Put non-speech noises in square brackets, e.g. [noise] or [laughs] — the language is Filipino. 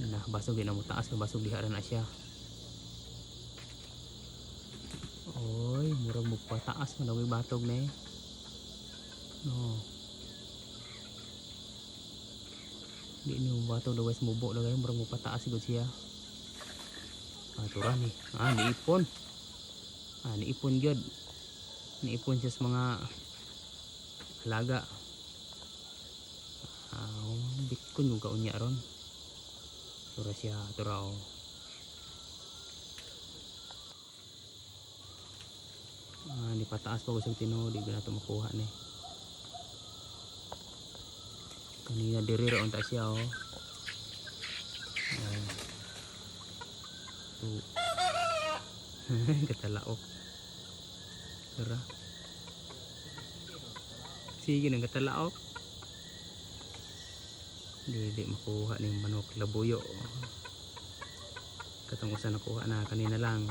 na basog na mo taas basog diha na siya oy murag mo pataas man daw batog na eh. No di ni batog daw guys mubo daw murag mo pataas sigud siya. Ah tura ni. Ah niipon ah niipon gyud niipon siya sa mga alaga. Ah bikon yung kaunya ron tura siya tura oh. Ah di pataas pa usog tino di na to makuha ni. Kanina diri ra unta siya oh. Oh. [laughs] Tu katalaok tura sige nang katalaok di di makuha ni manok labuyo. Katong usa nakuha na kanina lang